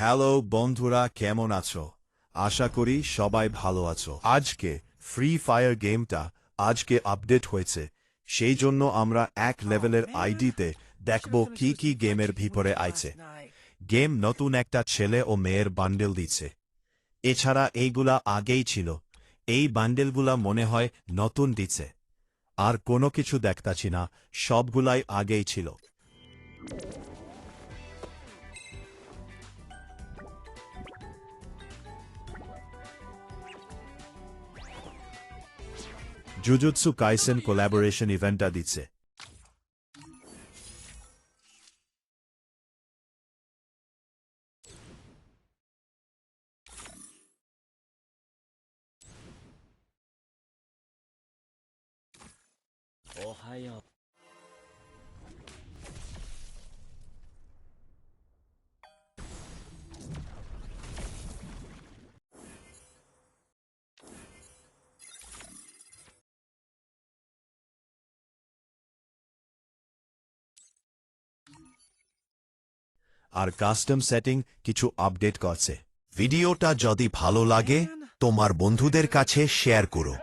Hello বন্ধুরা কেমন আছো? আশা করি সবাই ভালো আছো। আজকে ফ্রি ফায়ার গেমটা আজকে আপডেট হয়েছে। সেই জন্য আমরা এক লেভেলের আইডিতে দেখব কি কি গেমের ভিতরে আইছে। গেম নতুন একটা ছেলে ও মেয়ের বান্ডেল দিচ্ছে। এছাড়া এইগুলা আগেই ছিল। এই বান্ডেলগুলা মনে হয় নতুন দিচ্ছে। আর কোনো কিছু দেখতাছি না সবগুলাই আগেই ছিল। Jujutsu Kaisen collaboration event Aditse. Ohio. আর কাস্টম সেটিং কিছু আপডেট করছে। ভিডিওটা যদি ভালো লাগে, তোমার বন্ধুদের কাছে শেয়ার করো।